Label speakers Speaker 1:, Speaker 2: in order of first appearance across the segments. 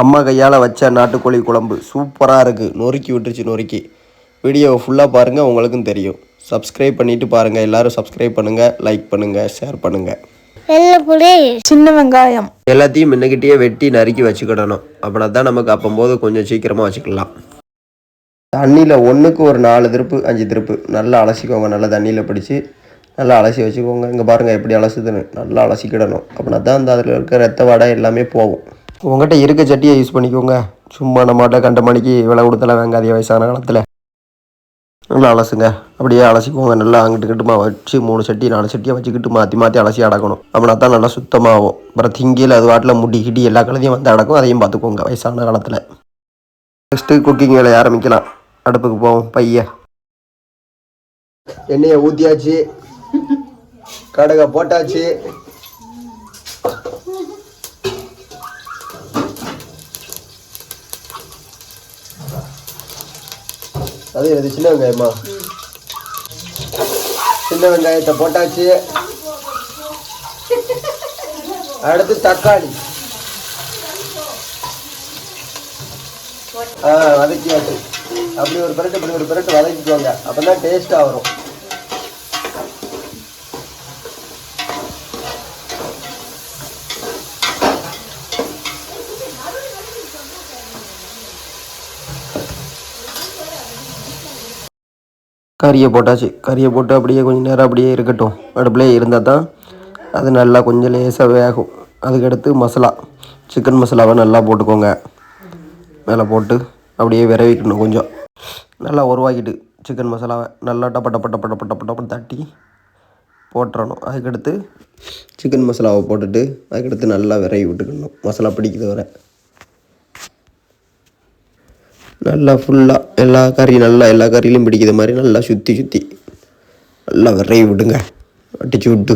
Speaker 1: அம்மா கையால் வச்ச நாட்டுக்கோழி குழம்பு சூப்பராக இருக்குது நொறுக்கி விட்டுருச்சு நொறுக்கி. வீடியோவை ஃபுல்லாக பாருங்கள் உங்களுக்கும் தெரியும். சப்ஸ்கிரைப் பண்ணிவிட்டு பாருங்கள் எல்லோரும் சப்ஸ்கிரைப் பண்ணுங்கள் லைக் பண்ணுங்கள் ஷேர் பண்ணுங்கள்
Speaker 2: சின்ன வெங்காயம்.
Speaker 1: எல்லாத்தையும் முன்னக்கிட்டேயே வெட்டி நறுக்கி வச்சுக்கிடணும். அப்படின்னா தான் நமக்கு அப்பம்போது கொஞ்சம் சீக்கிரமாக வச்சுக்கலாம். தண்ணியில் ஒன்றுக்கு ஒரு நாலு திருப்பு அஞ்சு திருப்பு. நல்லா அலசிக்கோங்க நல்லா தண்ணியில் பிடிச்சி நல்லா அலசி வச்சுக்கோங்க. இங்கே பாருங்கள் எப்படி அலசுதுன்னு. நல்லா அலசிக்கிடணும். அப்படின்னா தான் அந்த அதில் இருக்க ரத்த வாடை எல்லாமே போகும். உங்கள்கிட்ட இருக்க சட்டியை யூஸ் பண்ணிக்கோங்க. சும்மா நம்மகிட்ட கண்ட மணிக்கு விலை கொடுத்தலாம் வாங்காதீங்க வயசான காலத்தில். நல்லா அலசுங்க. அப்படியே அலசிக்கோங்க. நல்லா அங்கிட்டு கிட்டுமா வச்சு மூணு சட்டி நாலு சட்டியை வச்சுக்கிட்டு மாற்றி மாற்றி அலசி அடக்கணும். அப்படின்னா தான் நல்லா சுத்தமாகும். அப்புறம் திங்கியில் அது வாட்டில் முடி கிடி எல்லா கழுதையும் வந்து அடக்கும். அதையும் பார்த்துக்கோங்க வயசான காலத்தில். நெக்ஸ்ட்டு குக்கிங் வேலையை ஆரம்பிக்கலாம். அடுப்புக்கு போவோம். பைய. எண்ணெயை ஊற்றியாச்சு கடுகை போட்டாச்சு. அது இது சின்ன வெங்காயமா? சின்ன வெங்காயத்தை போட்டாச்சு. அடுத்து தக்காளி. ஆ வதக்கியாச்சு. அப்படி ஒரு பிரட்டு இப்படி ஒரு பிரட்டு வதக்கிக்கோங்க. அப்போ தான் டேஸ்ட்டாக வரும். கறியை போட்டாச்சு. கறியை போட்டு அப்படியே கொஞ்சம் நேரம் அப்படியே இருக்கட்டும். அடுப்புலேயே இருந்தால் தான் அது நல்லா கொஞ்சம் லேசாக வேகும். அதுக்கடுத்து மசாலா. சிக்கன் மசாலாவை நல்லா போட்டுக்கோங்க. மேலே போட்டு அப்படியே விரவிக்கணும் கொஞ்சம். நல்லா உருவாக்கிட்டு சிக்கன் மசாலாவை நல்லா டப்ப டப்ப டப்ப டப்ப டப்ப டப்பன்னு தட்டி போட்டுறணும். அதுக்கடுத்து சிக்கன் மசாலாவை போட்டுட்டு அதுக்கடுத்து நல்லா விரவி விட்டுக்கணும். மசாலா பிடிக்கிறது வரை. நல்லா ஃபுல்லாக எல்லா கறியும் நல்லா எல்லா கறியிலையும் பிடிக்கிற மாதிரி நல்லா சுற்றி சுற்றி நல்லா விரைவி விடுங்க. அடிச்சு விட்டு.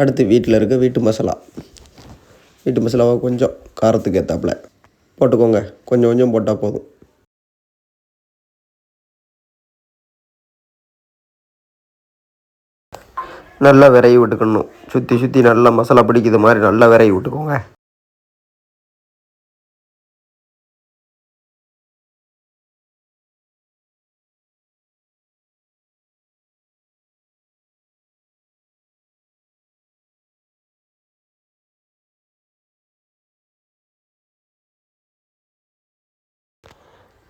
Speaker 1: அடுத்து வீட்டில் இருக்க வீட்டு மசாலா. வீட்டு மசாலாவை கொஞ்சம் காரத்துக்கு ஏற்றாப்புல போட்டுக்கோங்க. கொஞ்சம் கொஞ்சம் போட்டால் போதும். நல்லா விரைவி விட்டுக்கணும் சுற்றி சுற்றி நல்லா மசாலா பிடிக்கிற மாதிரி நல்லா விரைவி விட்டுக்கோங்க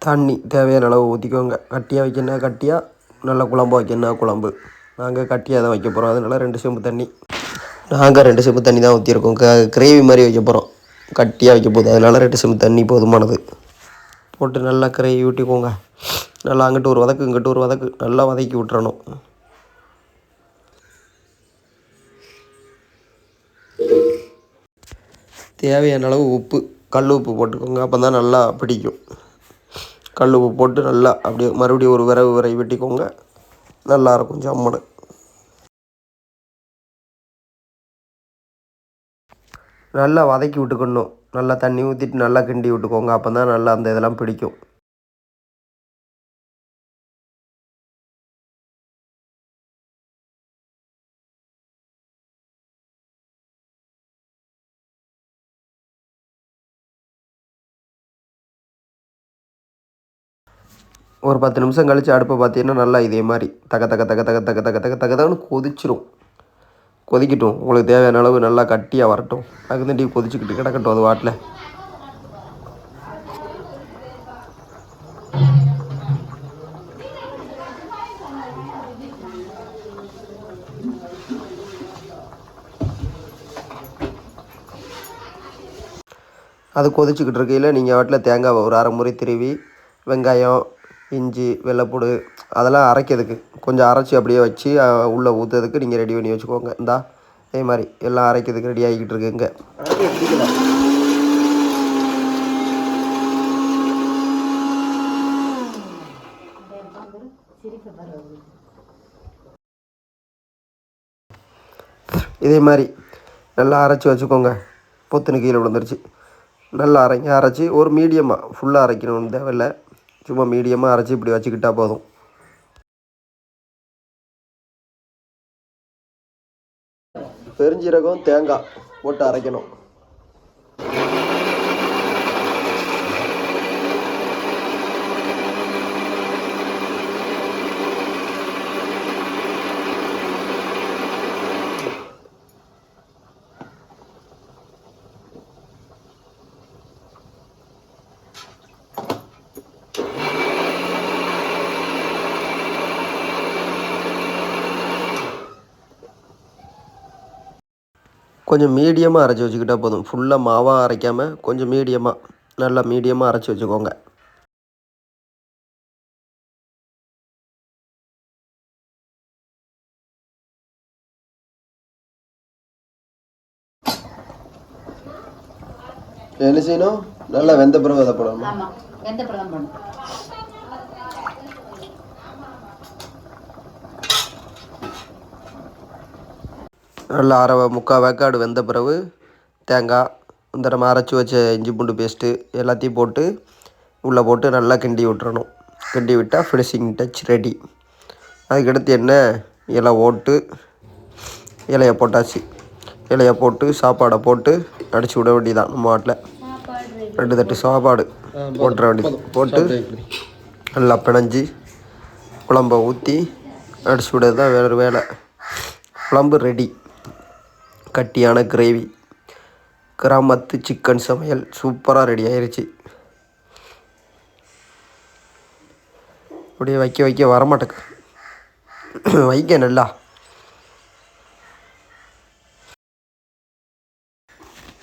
Speaker 1: தண்ணி தேவையான அளவு ஊற்றிக்கோங்க கட்டியாக வைக்கணும் கட்டியாக நல்லா குழம்பு வைக்கணும் குழம்பு. நாங்கள் கட்டியாக தான் வைக்க போகிறோம் அதனால ரெண்டு செம்பு தண்ணி. நாங்கள் ரெண்டு செம்பு தண்ணி தான் ஊற்றிருக்கோம் க கிரேவி மாதிரி வைக்க போகிறோம் கட்டியாக வைக்க போகுது அதனால ரெண்டு செம்பு தண்ணி போதுமானது. போட்டு நல்லா கிரேவி ஊட்டிக்கோங்க. நல்லா அங்கிட்டு ஒரு வதக்கு இங்கிட்டு ஒரு வதக்கு. நல்லா வதக்கி விட்டுறணும். தேவையான அளவு உப்பு. கல் உப்பு போட்டுக்கோங்க. அப்போ தான் நல்லா பிடிக்கும். கல் உப்பு போட்டு நல்லா அப்படியே மறுபடியும் ஒரு விரவு விரை வெட்டிக்கோங்க. நல்லாயிருக்கும் ஜம்முன்னு நல்லா வதக்கி விட்டுக்கணும். நல்லா தண்ணி ஊற்றிட்டு நல்லா கிண்டி விட்டுக்கோங்க. அப்போ தான் நல்லா அந்த இதெல்லாம் பிடிக்கும். ஒரு பத்து நிமிஷம் கழித்து அடுப்பை பார்த்தீங்கன்னா நல்லா இதே மாதிரி தக்க தக்க தக தக்க தக்க தக்க தக்க தகதன்னு கொதிச்சிரும். கொதிக்கட்டும். உங்களுக்கு தேவையான அளவு நல்லா கட்டியாக வரட்டும். அதுக்கு தான் டீ கொதிச்சுக்கிட்டு கிடக்கட்டும் அது வாட்டில். அது கொதிச்சுக்கிட்டு இருக்கையில் நீங்கள் வாட்டில் தேங்காய் ஒரு அரை முறை திருவி வெங்காயம் இஞ்சி வெள்ளைப்பூடு அதெல்லாம் அரைக்கிறதுக்கு கொஞ்சம் அரைச்சி அப்படியே வச்சு உள்ளே ஊற்றுறதுக்கு நீங்கள் ரெடி பண்ணி வச்சுக்கோங்க. இந்தா அதே மாதிரி எல்லாம் அரைக்கிறதுக்கு ரெடி ஆகிக்கிட்டு இருக்குங்க இதே மாதிரி நல்லா அரைச்சி வச்சுக்கோங்க. பொத்துன்னு கீழே விழுந்துருச்சு. நல்லா அரைங்க அரைச்சி ஒரு மீடியமாக ஃபுல்லாக அரைக்கணும்னு தேவையில்லை. சும்மா மீடியமாக அரைச்சி இப்படி வச்சுக்கிட்டால் போதும். பெருஞ்சீரகம் தேங்காய் போட்டு அரைக்கணும். கொஞ்சம் மீடியமாக அரைச்சி வச்சுக்கிட்டால் போதும். ஃபுல்லாக மாவாக அரைக்காமல் கொஞ்சம் மீடியமாக நல்லா மீடியமாக அரைச்சி வச்சுக்கோங்க. என்ன செய்யணும்? நல்லா வெந்த பிறகு அதை போடணும்?
Speaker 3: வெந்த பிறகு
Speaker 1: நல்லா அரை முக்கால் வேக்காடு வெந்த பிறகு தேங்காய் இந்த நம்ம அரைச்சி வச்ச இஞ்சி பூண்டு பேஸ்ட்டு எல்லாத்தையும் போட்டு உள்ளே போட்டு நல்லா கிண்டி விட்டுறணும். கிண்டி விட்டால் ஃபினிஷிங் டச் ரெடி அதுக்கடுத்து என்ன? இலை ஓட்டு இலையை போட்டாச்சு. இலையை போட்டு சாப்பாடை போட்டு அடித்து விட வேண்டியதான் நம்ம வாட்டில் ரெண்டு தட்டு சாப்பாடு போட்டுற வேண்டியது. போட்டு நல்லா பிணைஞ்சி குழம்ப ஊற்றி அடிச்சு விடுறது தான் வேறு வேலை. குழம்பு ரெடி கட்டியான கிரேவி கிராமத்து சிக்கன் சமையல் சூப்பராக ரெடி ஆயிடுச்சு அப்படியே வைக்க வைக்க வரமாட்டேங்க வைக்க நல்லா.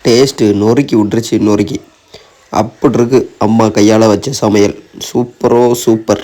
Speaker 1: டேஸ்ட்டு நொறுக்கி விட்டுருச்சு நொறுக்கி. அப்படி இருக்கு அம்மா கையால் வச்ச சமையல். சூப்பரோ சூப்பர்